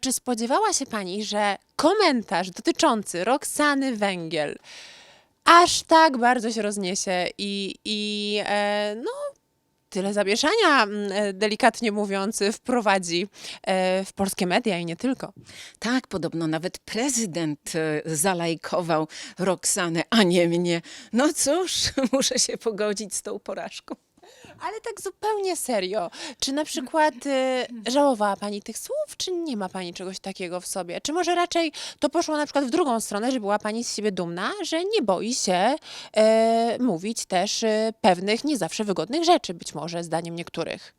Czy spodziewała się pani, że komentarz dotyczący Roxany Węgiel aż tak bardzo się rozniesie i, i e, no, tyle zamieszania, mm, e, delikatnie mówiąc, wprowadzi e, w polskie media i nie tylko? Tak, podobno nawet prezydent e, zalajkował Roxanę, a nie mnie. No cóż, muszę się pogodzić z tą porażką. Ale tak zupełnie serio. Czy na przykład e, żałowała pani tych słów, czy nie ma pani czegoś takiego w sobie? Czy może raczej to poszło na przykład w drugą stronę, że była pani z siebie dumna, że nie boi się e, mówić też e, pewnych nie zawsze wygodnych rzeczy, być może zdaniem niektórych?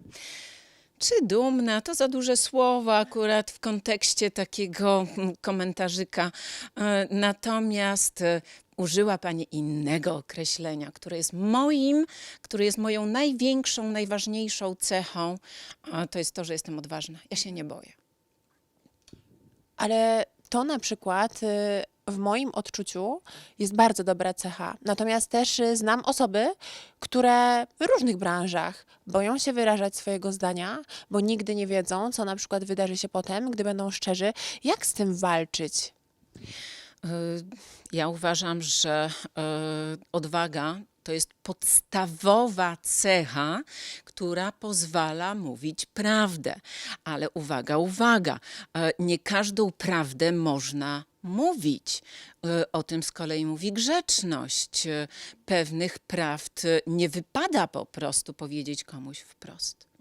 Czy dumna? To za duże słowa akurat w kontekście takiego mm, komentarzyka. E, Natomiast e, użyła Pani innego określenia, które jest moim, które jest moją największą, najważniejszą cechą. To jest to, że jestem odważna. Ja się nie boję. Ale to na przykład y, w moim odczuciu jest bardzo dobra cecha. Natomiast też y, znam osoby, które w różnych branżach boją się wyrażać swojego zdania, bo nigdy nie wiedzą, co na przykład wydarzy się potem, gdy będą szczerzy. Jak z tym walczyć? E, Ja uważam, że e, odwaga to jest podstawowa cecha, która pozwala mówić prawdę. Ale uwaga, uwaga, nie każdą prawdę można mówić. E, O tym z kolei mówi grzeczność. E, Pewnych prawd e, nie wypada po prostu powiedzieć komuś wprost.